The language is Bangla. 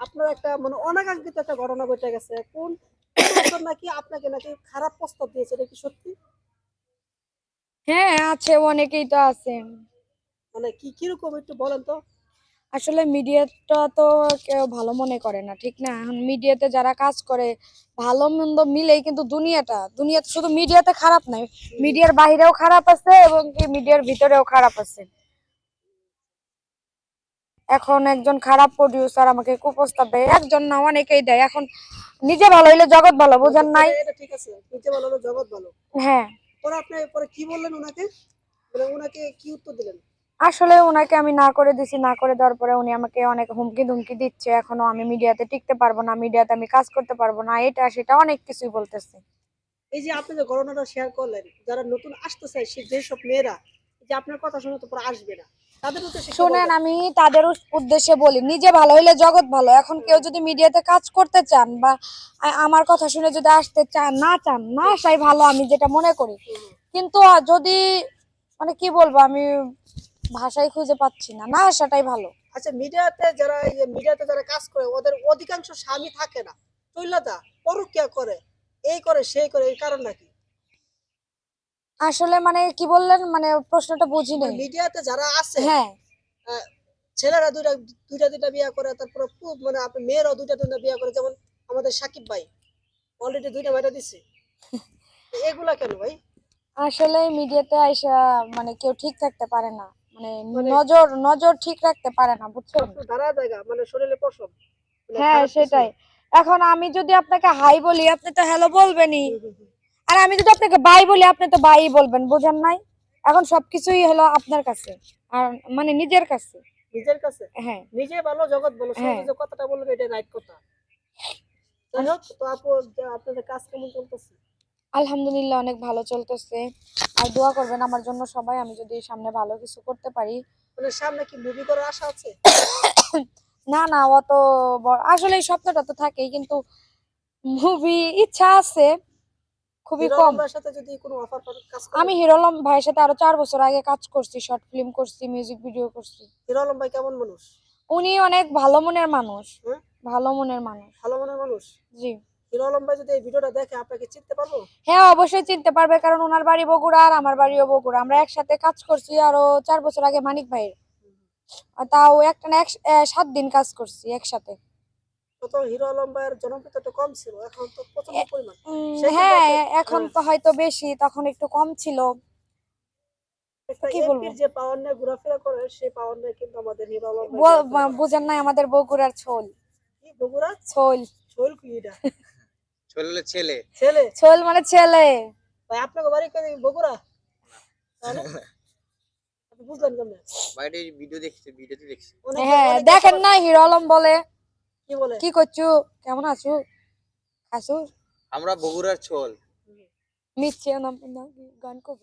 আপনার একটা মানে অনাকাঙ্ক্ষিত একটা ঘটনা ঘটে গেছে। কোন নাকি আপনাকে নাকি খারাপ প্রস্তাব দিয়েছে? এটা কি সত্যি? হ্যাঁ আছে অনেকেই তো আছেন মানে কি কীরকম একটু বলেন তো? আসলে মিডিয়াটা তো কেউ ভালো মনে করে না ঠিক না? এখন মিডিয়াতে যারা কাজ করে ভালো মন্দ মিলেই কিন্তু দুনিয়াটা। দুনিয়াতে শুধু মিডিয়াতে খারাপ নাই মিডিয়ার বাইরেও খারাপ আছে এবং কি মিডিয়ার ভিতরেও খারাপ আছে। এখন একজন খারাপ প্রডিউসার আমাকে কুপ্রস্তাব দেয় একজন না অনেকেই দেয়। এখন নিজে ভালো হইলে জগৎ ভালো বোঝেন নাই? এটা ঠিক আছে নিচে ভালো হলো জগৎ ভালো। হ্যাঁ। পরে আপনি পরে কি বললেন ওনাকে? মানে ওনাকে কি উত্তর দিলেন? আসলে ওনাকে আমি না করে দিছি না করে দেওয়ার পরে উনি আমাকে অনেক হুমকি ধুমকি দিচ্ছে। এখনও আমি মিডিয়াতে টিকতে পারব না মিডিয়াতে আমি কাজ করতে পারব না এটা সেটা অনেক কিছুই বলতেছে। এই যে আপনি যে ঘটনাটা শেয়ার করলেন যারা নতুন আসতে চায় সে যেসব মেয়েরা যে আপনার কথা শুনে তো পরে আসবে না। শোনেন আমি তাদের উদ্দেশ্যে বলি নিজে ভালো হইলে জগৎ ভালো। এখন কেউ যদি মিডিয়াতে কাজ করতে চান বা আমার কথা শুনে যদি আসতে চান না চান না আসাই ভালো আমি যেটা মনে করি। কিন্তু যদি মানে কি বলব আমি ভাষাই খুঁজে পাচ্ছি না না আসাটাই ভালো। আচ্ছা মিডিয়াতে যারা মিডিয়াতে যারা কাজ করে ওদের অধিকাংশ স্বামী থাকে না। তৈলতা পরকিয়া করে এই করে সেই করে এই কারণ নাকি আসলে মানে কি বললেন? মানে প্রশ্নটা বুঝি নেই। মিডিয়াতে যারা আছে হ্যাঁ। ছেলেরা দুইটা দুইটা দুইটা বিয়ে করে তারপরে খুব মানে আপনি মেয়েরাও দুইটা দুইটা বিয়ে করে যেমন আমাদের সাকিব ভাই অলরেডি দুইটা বাইটা দিচ্ছে এগুলা কেন ভাই? আসলে মিডিয়াতে আইসা মানে কেউ ঠিক থাকতে পারে না। মানে মানে- নজর নজর ঠিক রাখতে পারে না বুঝছেন? দাঁড়া জায়গা মানে শরীরে পশম মানে হ্যাঁ সেটাই। এখন আমি যদি আপনাকে হাই বলি আপনি তো হ্যালো বলবেনই। আর আমি যদি আপনাকে বাই বলি আপনি তো বাই বলবেন বুঝেন নাই? এখন সবকিছুই হলো আপনার কাছে আর মানে নিজের কাছে। নিজের কাছে? হ্যাঁ। নিজে ভালো জগৎ ভালো সবাই হ্যাঁ। যে কথাটা বলবে এটা রাইট কথা। তো আপু আপনাদের কাজ কেমন চলতেছে? আলহামদুলিল্লাহ অনেক ভালো চলতেছে। আর দোয়া করবেন আমার জন্য সবাই আমি যদি সামনে ভালো কিছু করতে পারি। মানে সামনে কি মুভি করার আশা আছে? না না অত আসলে এই স্বপ্নটা তো থাকেই কিন্তু মুভি ইচ্ছা আছে। খুবই কম। আমি হিরো আলম ভাইয়ের সাথে আরও চার বছর আগে কাজ করছি শর্ট ফিল্ম করছি মিউজিক ভিডিও করছি। হিরো আলম ভাই কেমন মানুষ? উনি অনেক ভালো মনের মানুষ। ভালো মনের মানুষ। ভালো মনের মানুষ? জি। ভাই যদি এই ভিডিওটা দেখে আপনাকে চিনতে পারব? হ্যাঁ অবশ্যই চিনতে পারবে কারণ ওনার বাড়ি বগুড়া আর আমার বাড়িও বগুড়া। আমরা একসাথে কাজ করছি আরও চার বছর আগে মানিক ভাইয়ের। তাও একটা না এক- সাত দিন কাজ করছি একসাথে। তত হিরো আলম ভাইয়ের জনপ্রিয়তা কম ছিল এখন তো প্রচণ্ড পরিমাণ। উম, সেই ক্ষেত্রে হ্যাঁ এখন। তো হয়তো বেশি তখন একটু কম ছিল। একটা কি বলব? এমপির যে পাওয়ার নিয়ে ঘোরাফেরা করে সেই পাওয়ার নিয়ে কিন্তু আমাদের হিরো আলম ভাই বল- ঘোরাফেরা করে। বুঝেন নাই আমাদের বগুড়ার ছোল। বগুড়া ছোল। শৈল কি এটা? চললে ছেলে। ছেলে? ছোল মানে ছেলে। ভাই আপনাকে বাড়ি করে বগুড়া? বুঝলেন কেমনে? বাইরে ভিডিও দেখছি ভিডিওতে দেখছি। হ্যাঁ দেখেন না হিরো আলম বলে। কি করছ? কেমন আছো? আছো আমরা বগুড়ার ছোল। মিথ্যে নাম না, গান করব।